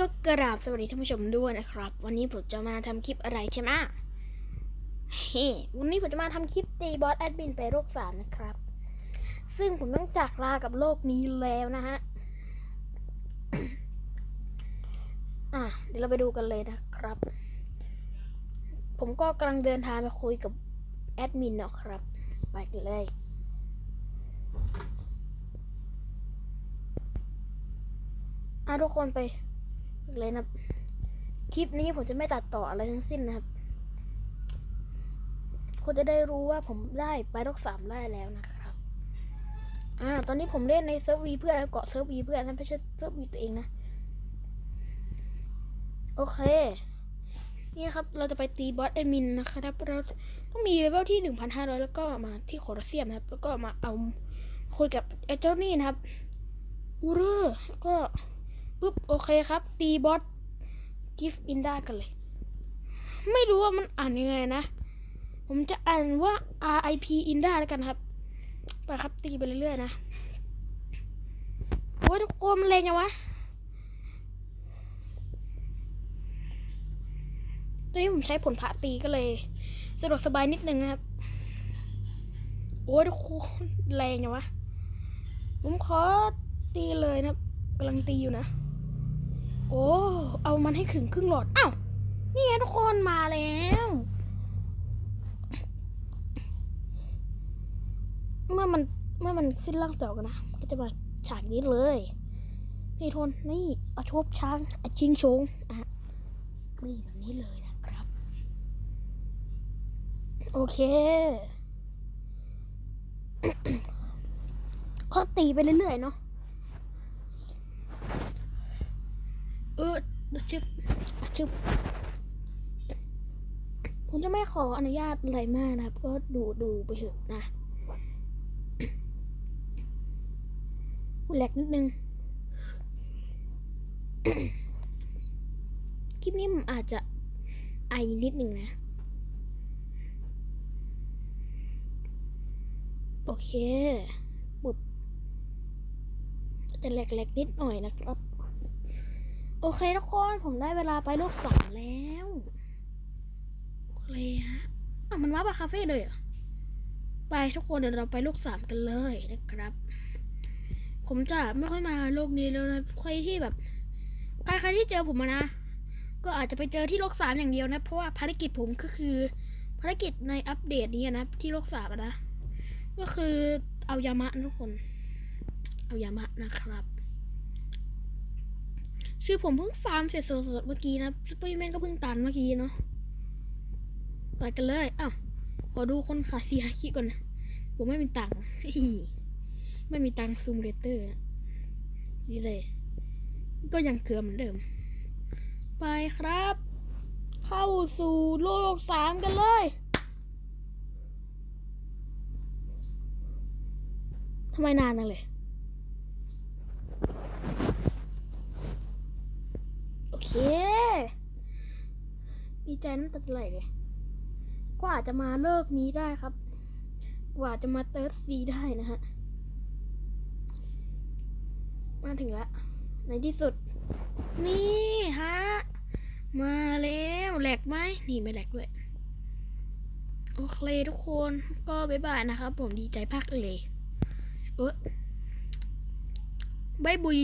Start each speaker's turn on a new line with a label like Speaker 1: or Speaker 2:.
Speaker 1: ก็กราบสวัสดีท่านผู้ชมด้วยนะครับ วันนี้ผมจะมาทำคลิปอะไรใช่ไหมเฮ้วันนี้ผมจะมาทำคลิปตีบอสแอดมินไปโรคสามนะครับ ซึ่งผมต้องจากลากับโลกนี้แล้วนะฮะอะเดี๋ยวเราไปดูกันเลยนะครับ ผมก็กำลังเดินทางไปคุยกับแอดมินเนาะครับ ไปกันเลยอะทุกคนไป เลยนะครับ คลิปนี้ผมจะไม่ตัดต่ออะไรทั้งสิ้นนะครับคุณจะได้รู้ว่าผมได้ไปรกสามได้แล้วนะครับ อ่า ตอนนี้ผมเล่นในเซิร์ฟวีเพื่อนเกาะเซิร์ฟวีเพื่อนนะไม่ใช่เซิร์ฟวีตัวเองนะ โอเค นี่ครับ เราจะไปตีบอสเอมินนะครับ เราต้องมีเลเวลที่1,500แล้วก็มาที่โคลอเซียมนะครับ แล้วก็มาเอาคุยกับไอ้เจ้านี่นะครับ อูเรอร์ก็ ปุ๊บโอเคครับ ตีบอสกิฟอินด้กันเลย ไม่รู้ว่ามันอ่านยังไงนะ ผมจะอ่านว่า RIP อินด้แล้วกันครับ ไปครับตีไปเรื่อยๆนะ โอ้ยทุกคนมันแรงยังวะตอนนี้ผมใช้ผลพระตีก็เลยสะดวกสบายนิดนึงนะครับ โอ้ยทุกคนแรงยังวะ ผมขอตีเลยนะครับกำลังตีอยู่นะ โอ้ เอามันให้ถึงครึ่งหลอด อ้าว นี่ไงทุกคนมาแล้ว เมื่อมันเมื่อมันขึ้นล่างสองกันนะมันก็จะมาฉากนี้เลย นี่ทน นี่อาชบช้างอาชิงชงอะนี่แบบนี้เลยนะครับ โอเคก็ตีไปเรื่อยๆเนาะ เออชึบจึบผมจะไม่ขออนุญาตอะไรมากนะครับ ก็ดูดูไปเถอะนะูแหลกนิดนึง คลิปนี้ผมอาจจะไอนิดนึงนะ โอเค ปุบจะแหลกๆนิดหน่อยนะครับ โอเคทุกคนผมได้เวลาไปโลกสองแล้ว โอเคฮะอะมันว่าไปคาเฟ่เลยเหรอไปทุกคนเดี๋ยวเราไปโลกสามกันเลยนะครับ ผมจะไม่ค่อยมาโลกนี้แล้วนะใครที่แบบใครใครที่เจอผมมานะ ก็อาจจะไปเจอที่โลกสามอย่างเดียวนะ เพราะว่าภารกิจผมก็คือ ภารกิจในอัปเดตนี้นะที่โลกสามนะ ก็คือเอายามะทุกคน เอายามะนะครับ คือผมเพิ่งฟาร์มเสร็จสดๆเมื่อกี้นะซูเปอร์แมนก็เพิ่งตันเมื่อกี้เนาะไปกันเลยอ้าวขอดูคนขาเสียคิก่อนนะผมไม่มีตังค์ไม่มีตังค์ซูมเลเตอร์นี่เลย ก็ยังเกลือเหมือนเดิม ไปครับ เข้าสู่โลกสามกันเลยทำไมนานจังเลย โอ เคดีใจน้ำตาไหลเลยกว่าจะมาเลิกนี้ได้ครับ กว่าจะมาเติร์ดซีได้นะฮะ มาถึงแล้ว ในที่สุด นี่ฮะ มาแล้วแหลกไหมนี่ไม่แหลกด้วย โอเคทุกคนก็บ๊ายบายนะครับ ผมดีใจพักเลย เออบายบุย